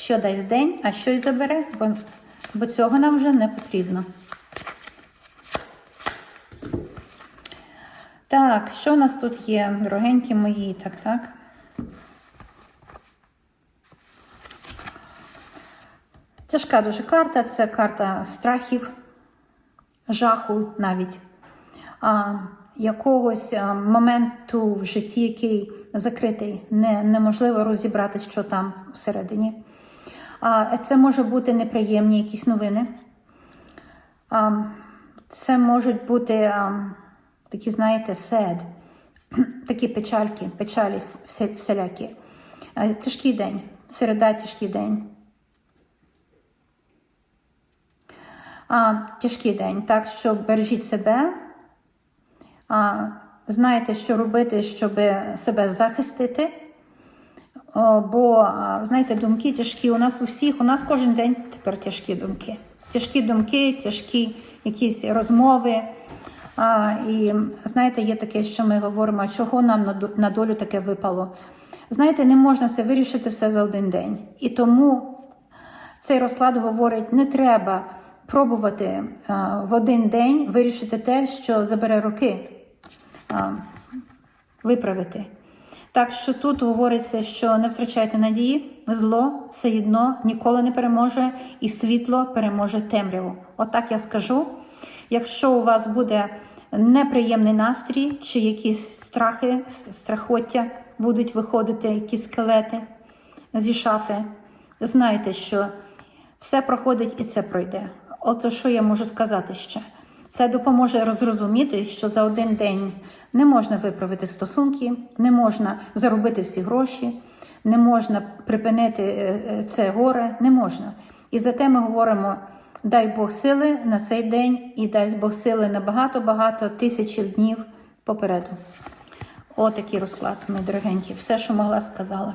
що дасть день, а що й забере, бо, бо цього нам вже не потрібно. Так, що у нас тут є, дорогенькі мої? Так, так. Тяжка дуже карта, це карта страхів, жаху навіть, а, якогось моменту в житті, який закритий, не, неможливо розібрати, що там всередині. А, це може бути неприємні якісь новини. Це можуть бути такі, знаєте, sad, такі печальки, печалі всілякі. Тяжкий день, середа тяжкий день. А, тяжкий день, так що бережіть себе, а, знаєте, що робити, щоб себе захистити. О, бо, знаєте, думки тяжкі у нас у всіх, у нас кожен день тепер тяжкі думки. Тяжкі думки, тяжкі якісь розмови. А, і знаєте, є таке, що ми говоримо, чого нам на долю таке випало. Знаєте, не можна це вирішити все за один день. І тому цей розклад говорить, не треба пробувати а, в один день вирішити те, що забере роки виправити. Так що тут говориться, що не втрачайте надії, зло все одно ніколи не переможе, і світло переможе темряву. Отак я скажу. Якщо у вас буде неприємний настрій, чи якісь страхи, страхоття будуть виходити, якісь скелети зі шафи, знайте, що все проходить і це пройде. От що я можу сказати ще? Це допоможе розрозуміти, що за один день не можна виправити стосунки, не можна заробити всі гроші, не можна припинити е, е, це горе, не можна. І зате ми говоримо: дай Бог сили на цей день і дай Бог сили на багато-багато тисячі днів попереду. Отакий розклад, мої дорогенькі. Все, що могла, сказала.